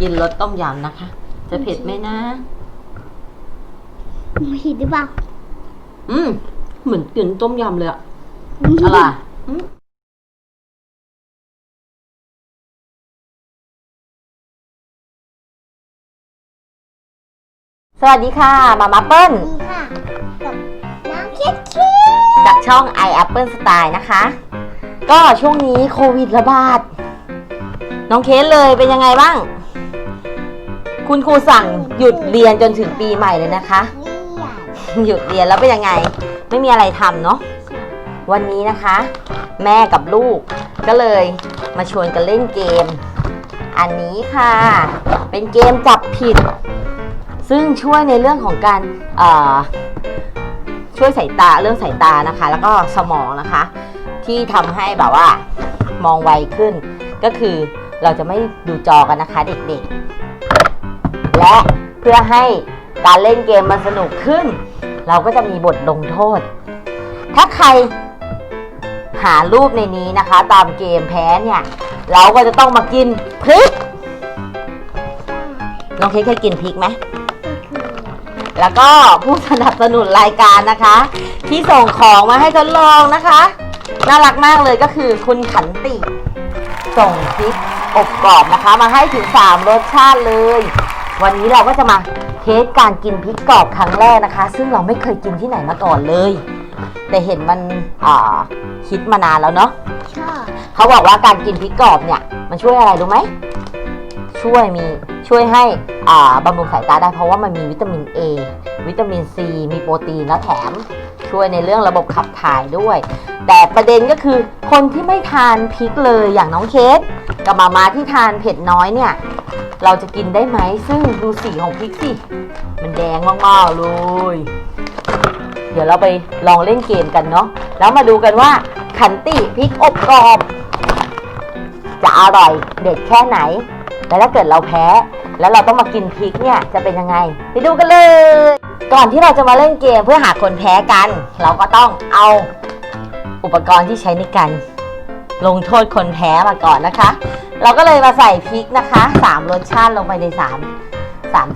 กินรสต้มยำนะคะ จะเผ็ดไหมนะไม่เห็นหรือเปล่าอืม เหมือนกินต้มยำเลยอะอะไรอะอืมสวัสดีค่ะมามาเปิ้ลดีค่ะกับน้องเคสคิดจากช่อง i Apple Style นะคะ ก็ช่วงนี้โควิดระบาด น้องเคสเลยเป็นยังไงบ้าง คุณครูสั่งหยุดเรียนจนถึงปีใหม่เลยนะคะ หยุดเรียนแล้วเป็นยังไง ไม่มีอะไรทำเนาะวันนี้นะคะ แม่กับลูกก็เลยมาชวนกันเล่นเกม อันนี้ค่ะ เป็นเกมจับผิด ซึ่งช่วยในเรื่องของการช่วยสายตาเรื่องสายตานะคะ แล้วก็สมองนะคะ ที่ทำให้แบบว่ามองไวขึ้น ก็คือเราจะไม่ดูจอกันนะคะเด็กๆ และเพื่อให้การเล่นเกมมันสนุกขึ้น เราก็จะมีบทลงโทษ ถ้าใครหารูปในนี้นะคะ ตามเกมแพ้เนี่ย เราก็จะต้องมากินพริกน้องเค้กเคยกินพริกไหมแล้วก็ผู้สนับสนุนรายการนะคะ ที่ส่งของมาให้ทดลองนะคะ น่ารักมากเลยก็คือคุณขันติ ส่งพริกอบกรอบนะคะ มาให้ถึง 3 รสชาติเลย วันนี้เราก็จะมาเทสการกินพริกกรอบครั้งแรกนะคะ ซึ่งเราไม่เคยกินที่ไหนมาก่อนเลย แต่เห็นมันอ่าคิดมานานแล้วเนาะชอบเขาบอกว่าการกินพริกกรอบเนี่ย มันช่วยอะไรรู้ไหมช่วยมี ช่วยให้บำรุงสายตาได้เพราะว่ามันมีวิตามิน A วิตามิน C มีโปรตีนแล้วแถมช่วยในเรื่องระบบขับถ่ายด้วย แต่ประเด็นก็คือคนที่ไม่ทานพริกเลยอย่างน้องเคสกับมามาที่ทานเผ็ดน้อยเนี่ย เราจะกินได้ไหมซึ่งดูสีของพริกสิ มันแดงมากๆเลย เดี๋ยวเราไปลองเล่นเกมกันเนาะแล้วมาดูกันว่าขันติพริกอบกรอบจะอร่อยเด็ดแค่ไหน แล้วถ้าเกิดเราแพ้ แล้วเราต้องมากินพริกเนี่ยจะเป็นยังไง ไปดูกันเลย ก่อนที่เราจะมาเล่นเกมเพื่อหาคนแพ้กัน เราก็ต้องเอาอุปกรณ์ที่ใช้ในการลงโทษคนแพ้มาก่อนนะคะ เราก็เลยมาใส่พริกนะคะสามรสชาติลงไปในสามสาม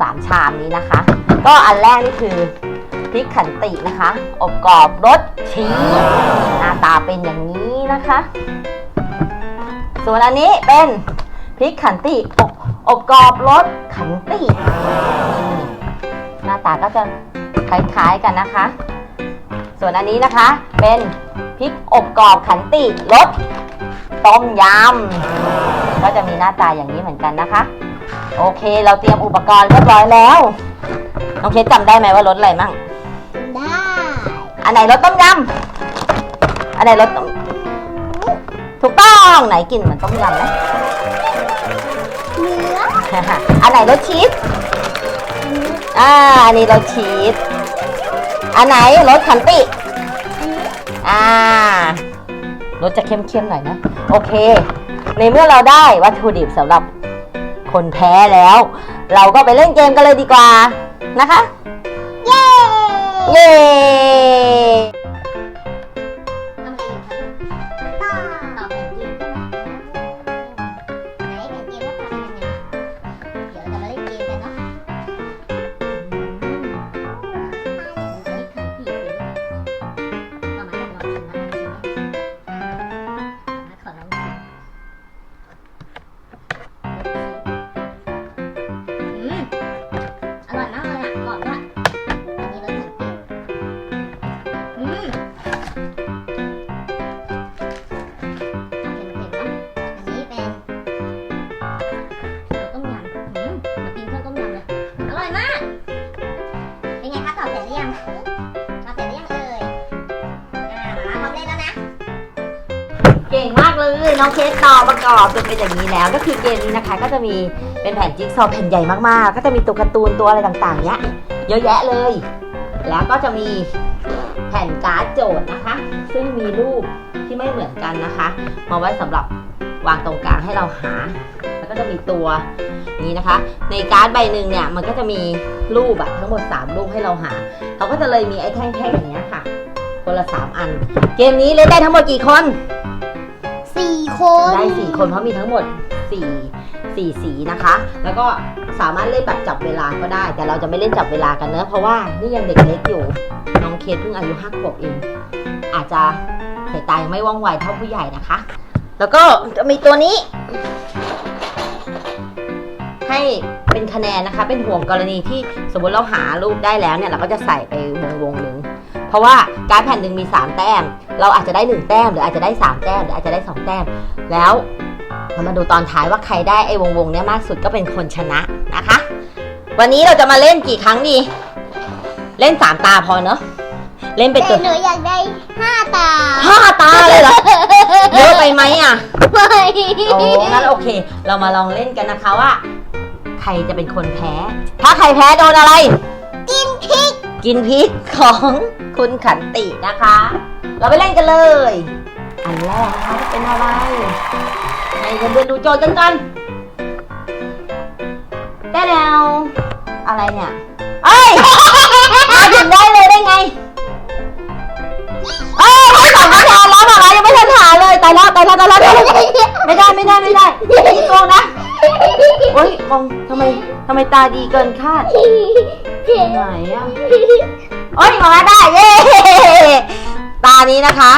สามชามนี้นะคะ ก็อันแรกนี่คือพริกขันตินะคะ อบกรอบรสชีสหน้าตาเป็นอย่างนี้นะคะ ส่วนอันนี้เป็น พริกขันติอบอบกรอบรสขันตินี่หน้าตาก็จะคล้ายๆกันนะคะ ส่วนอันนี้นะคะเป็นพริกอบกรอบขันติรสต้มยำก็จะมีหน้าตาอย่างนี้เหมือนกันนะคะ โอเคเราเตรียมอุปกรณ์เรียบร้อยแล้วน้องเคสจำได้ไหมว่ารสอะไรมั่งได้ อันไหนรสต้มยำอันไหนรสต้มถูกต้องไหนกลิ่นเหมือนต้มยำไหม เนื้ออันไหนรสชีสอ่าอันนี้รสชีสอันไหนรสขันติอ่ารสจะเข้มๆหน่อยนะ โอเค ในเมื่อเราได้วัตถุดิบสำหรับคนแพ้แล้ว เราก็ไปเล่นเกมกันเลยดีกว่านะคะ เย้ เย้ เก่งมากเลยน้องเคสต่อประกอบจนเป็นอย่างนี้แล้ว ก็คือเกมนี้นะคะ ก็จะมีเป็นแผ่นจิ๊กซอว์แผ่นใหญ่มากๆ ก็จะมีตัวการ์ตูนตัวอะไรต่างๆเนี้ยเยอะแยะเลย แล้วก็จะมีแผ่นการ์ดโจทย์นะคะ ซึ่งมีรูปที่ไม่เหมือนกันนะคะ มาไว้สำหรับวางตรงกลางให้เราหา แล้วก็จะมีตัวนี้นะคะ ในการ์ดใบหนึ่งเนี่ยมันก็จะมีรูปอะทั้งหมด 3 รูปให้เราหาเขาก็จะเลยมีไอ้แท่งๆอย่างเงี้ยค่ะคนละ3อัน เกมนี้เล่นได้ทั้งหมดกี่คน สี่คนได้สี่คนเพราะมีทั้งหมดสี่สี่สีนะคะ แล้วก็สามารถเล่นแบบจับเวลาก็ได้ แต่เราจะไม่เล่นจับเวลากันเนอะเพราะว่านี่ยังเด็กเล็กอยู่น้องเคสเพิ่งอายุห้าขวบเอง อาจจะสายตายังไม่ว่องไวเท่าผู้ใหญ่นะคะ แล้วก็จะมีตัวนี้ ให้เป็นคะแนนนะคะ เป็นห่วงกรณีที่สมมติเราหารูปได้แล้วเนี่ย เราก็จะใส่ไปวงวงหนึ่ง เพราะว่าการดแผ่นหนึ่งมี 3 แต้ม เราอาจจะได้ 1 แต้ม หรืออาจจะได้ 3 แต้ม หรืออาจจะได้ 2 แต้ม แล้วเรามาดูตอนท้ายว่าใครได้ไอ้วงวงๆเนี้ยมากสุดก็เป็นคนชนะนะคะ วันนี้เราจะมาเล่นกี่ครั้งดี เล่น 3 ตาพอเนอะเล่นเป็นแต่ตัวหนูอยากได้ห้าตาห้าตาเลยเหรอเยอะไปไหมอะ ไม่โอ้งั้นโอเค เรามาลองเล่นกันนะคะว่า ใครจะเป็นคนแพ้ ถ้าใครแพ้โดนอะไร กินพริก กินพริกของคุณขันตินะคะ เราไปเล่นกันเลย อันแรกนะคะเป็นอะไรให้เพื่อนๆดูโจทย์กันก่อนได้แล้วอะไรเนี่ยเอ้ยมาถึงได้เลยได้ไงเอ้ยให้สองคะแนนแล้วหรอยังไม่ทันหาเลยตายแล้วตายแล้วตายแล้วตายแล้ไม่ได้ไม่ได้ไม่ได้ไม่โกงนะโอ้ยมองทำไมทำไมตาดีเกินคาด ไหนอะโอ้ยมาได้เย้ตานี้นะคะ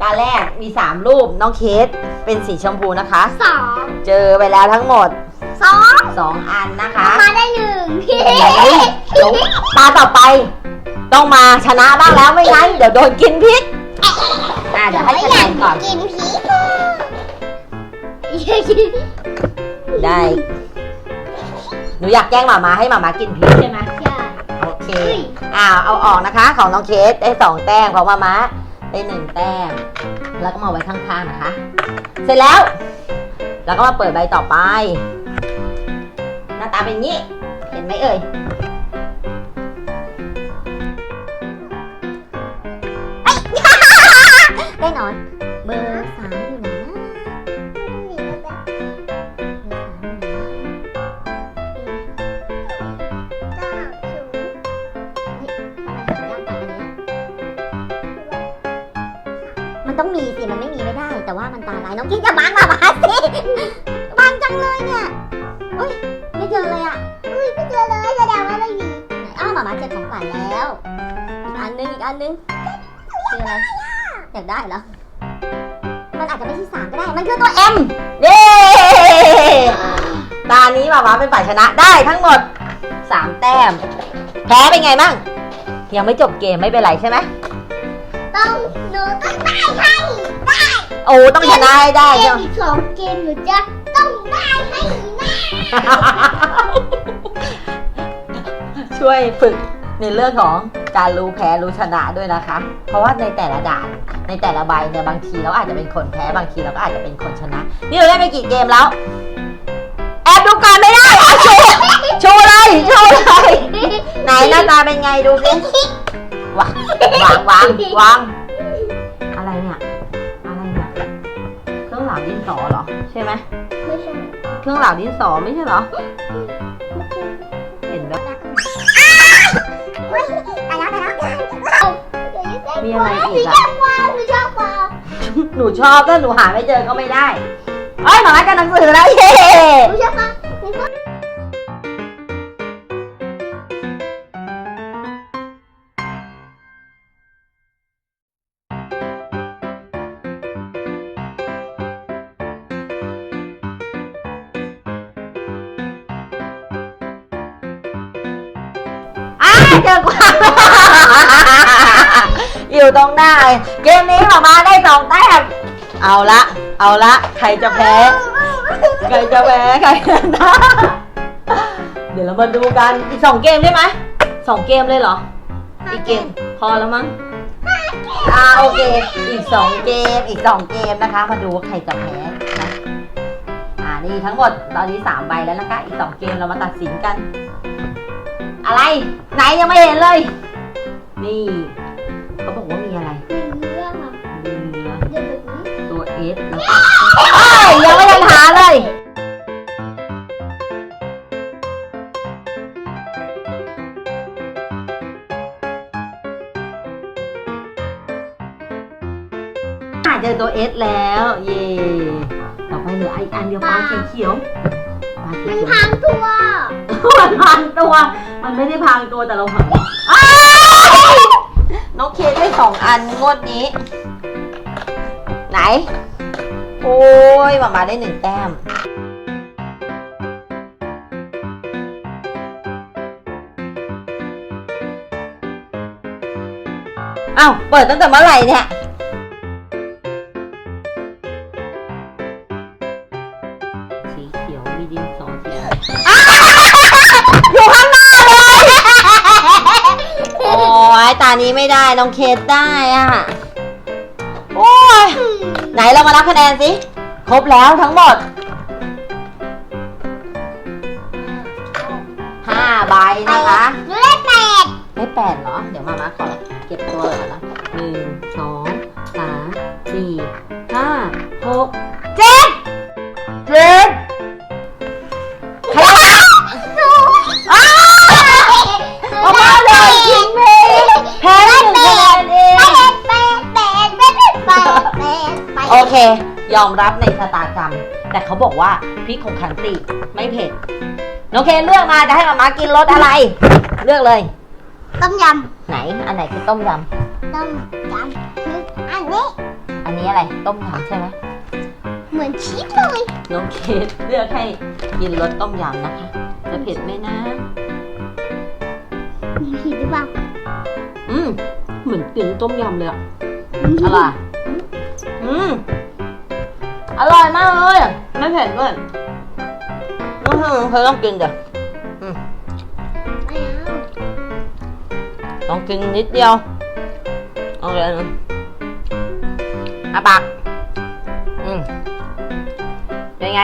ตาแรกมีสามรูปน้องเคสเป็นสีชมพูนะคะ สองเจอไปแล้วทั้งหมดสองสองอันนะคะมาได้หนึ่งเฮ้ยเดี๋ยวตาต่อไป ต้องมาชนะบ้างแล้วไม่งั้นเดี๋ยวโดนกินพิษอะเดี๋ยวให้คะแนนก่อนกินพริกอยากกินได้ หนูอยากแกล้งหมามาให้หมามากินพิษใช่ไหมใช่โอเคอ้าวเอาออกนะคะ ของน้องเคสได้สองแต้มของมาม้าได้หนึ่งแต้ม แล้วก็มาไว้ข้างๆนะคะ เสร็จแล้วแล้วก็มาเปิดใบต่อไป หน้าตาเป็นอย่างนี้ เห็นไหมเอ่ยได้หนอน เบอร์ ต้องมีสิมันไม่มีไม่ได้ แต่ว่ามันตาลายน้องกิ๊กจะบังมาบ้าสิบังจังเลยเนี่ยอุ้ยไม่เจอเลยอะอุ้ยไม่เจอเลยแสดงว่าไม่มีอ้าวหมามาเจอของขวัญแล้วอีกอันนึงอีกอันนึงคืออะไรอยากได้เหรอมันอาจจะไม่ใช่สามก็ได้ มันคือตัว M เย้ตานี้หมาม้าเป็นฝ่ายชนะได้ทั้งหมด3แต้มแพ้เป็นไงบ้างยังไม่จบเกมไม่เป็นไรใช่ไหม ต้องหนูต้องได้ให้โอ้ต้องชนะให้ได้เกใช่มไหม อีกสองเกมหนูจะต้องได้ให้นะช่วยฝึกในเรื่องของการรู้แพ้รู้ชนะด้วยนะคะ เพราะว่าในแต่ละด่านในแต่ละใบเนี่ยบางทีเราอาจจะเป็นคนแพ้บางทีเราก็อาจจะเป็นคนชนะ นี่เราได้ไปกี่เกมแล้ว แอบดูก่อนไม่ได้เอาโชว์โชว์เลยโชว์เลยไหนหน้าตาเป็นไงดูสิ วางวางวางวาง อะไรเนี่ย อะไรเนี่ย เครื่องเหลาดินสอเหรอ ใช่ไหม ไม่ใช่เครื่องเหลาดินสอไม่ใช่เหรอเห็นแบบเฮ้ยตายแล้วตายแล้วมีอะไรอีกหนูอะชอบวาวหนูชอบวาวหนูชอบถ้าหนูหาไม่เจอก็ไม่ได้เอ้ยหมามากันหนังสือแล้วเย้ หนูชอบวา เจอกวางอยู่ตรงหน้าเลยเกมนี้หมามาได้สองแต้มเอาละ เอาละ ใครจะแพ้ ใครจะแพ้ ใครชนะเดี๋ยวเรามาดูกันอีกสองเกมได้ไหมสองเกมเลยเหรอ อีกเกมพอแล้วมั้งอ่าโอเค อีกสองเกม อีกสองเกมนะคะ มาดูว่าใครจะแพ้นะอ่านี่ทั้งหมดตอนนี้สามใบแล้วนะคะ อีกสองเกมเรามาตัดสินกัน อะไร ไหนยังไม่เห็นเลย นี่เขาบอกว่ามีอะไรเรื่องอะมีเนื้อเดี๋ยวแบบนี้ตัวเอสแล้วก็เอ้ยยังไม่ทันหาเลย อะเจอตัวเอสแล้ว เย่ต่อไปไปเหลืออีกอันเดียวปลาสีเขียวปลาสีมันเขียวพังตัว มันพังตัว มันไม่ได้พังตัวแต่เราพังน้องเคได้สองอันงวดนี้ ไหน โอ้ยมามาได้หนึ่งแต้ม อ้าว เปิดตั้งแต่เมื่อไหร่เนี่ย นี้ไม่ได้น้องเคสได้อะโอ้ยไหนเรามานับคะแนนสิครบแล้วทั้งหมดห้าใบนะคะหนูได้แปดได้แปดเหรอเดี๋ยวมามาขอเก็บตัวก่อนนะหนึ่งสองสามสี่ห้าหกเจ็ดเจ็ด โอเค ยอมรับในชะตากรรม แต่เขาบอกว่าพริกของขันติไม่เผ็ดโอเคเลือกมาจะให้มามากินรสอะไร เลือกเลย ต้มยไหนอันไหนคือต้มยำ ต้มยำคืออันนี้ำอันนี้อะไรต้มยำใช่ไหมเหมือนชีสเลย น้องเคสเลือกให้กินรสต้มยำนะคะจะเผ็ดไหมนะผิดหรือเปล่าอืมเหมือนกินต้มยำเลยอะอร่อย อืมอร่อยมากเลย ไม่เผ็ดด้วยอือหือเธอต้องกินเดี๋ยวต้องกินนิดเดียวโอเคนะอาปากอืมเป็นไง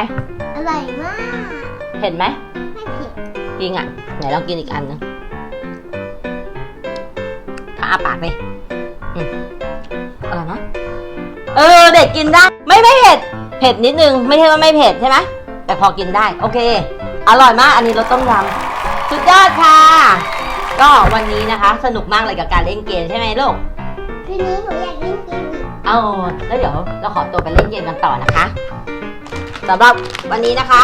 อร่อยมากเผ็ดไหม ไม่เผ็ดจริงอะ ไหนลองกินอีกอันนึงถ้าอาปากเลยอืมอร่อยนะ เออเด็กกินได้ ไม่ไม่เผ็ด เผ็ดนิดนึง ไม่ใช่ว่าไม่เผ็ดใช่ไหมแต่พอกินได้ โอเค อร่อยมาก อันนี้รสต้มยำสุดยอดค่ะ ก็วันนี้นะคะ สนุกมากเลยกับการเล่นเกมใช่ไหมลูก คืนนี้หนูอยากเล่นเกมอีกเอาแล้วเดี๋ยวเราขอตัวไปเล่นเกมกันต่อนะคะสำหรับวันนี้นะคะ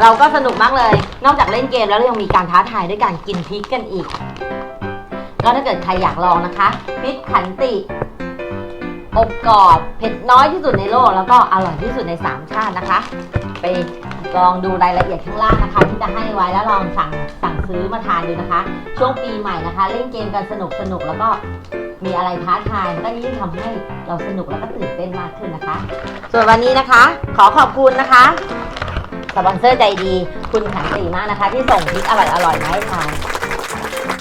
เราก็สนุกมากเลย นอกจากเล่นเกมแล้วเรายังมีการท้าทายด้วยการกินพริกกันอีก ก็ถ้าเกิดใครอยากลองนะคะพริกขันติ อบกรอบเผ็ดน้อยที่สุดในโลก แล้วก็อร่อยที่สุดในสามชาตินะคะ ไปลองดูรายละเอียดข้างล่างนะคะ ที่จะให้ไว้แล้วลองสั่งสั่งซื้อมาทานดูนะคะ ช่วงปีใหม่นะคะ เล่นเกมกันสนุกสนุกแล้วก็มีอะไรท้าทายก็ยิ่งทำให้เราสนุกแล้วก็ตื่นเต้นมากขึ้นนะคะ ส่วนวันนี้นะคะ ขอขอบคุณนะคะสปอนเซอร์ใจดี คุณขันตีมากนะคะ ที่ส่งพริกอร่อยอร่อยๆมาให้ทาน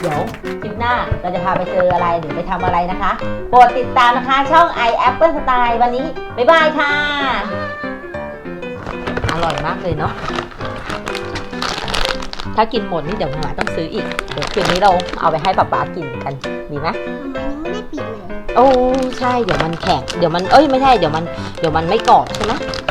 เดี๋ยวคลิปหน้าเราจะพาไปเจออะไรหรือไปทำอะไรนะคะโปรดติดตามนะคะช่อง i Apple Style วันนี้ บ๊ายบายค่ะ อร่อยมากเลยเนาะถ้ากินหมดนี่เดี๋ยวหมาต้องซื้ออีก เดี๋ยวคืนนี้เราเอาไปให้ป๊าป๊ากินกันดีไหมมันยังไม่ได้ปิดเลย โอ้ใช่เดี๋ยวมันแข็งเดี๋ยวมันเอ้ยไม่ใช่เดี๋ยวมันเดี๋ยวมันไม่กรอบใช่ไหมโปรดติดตาม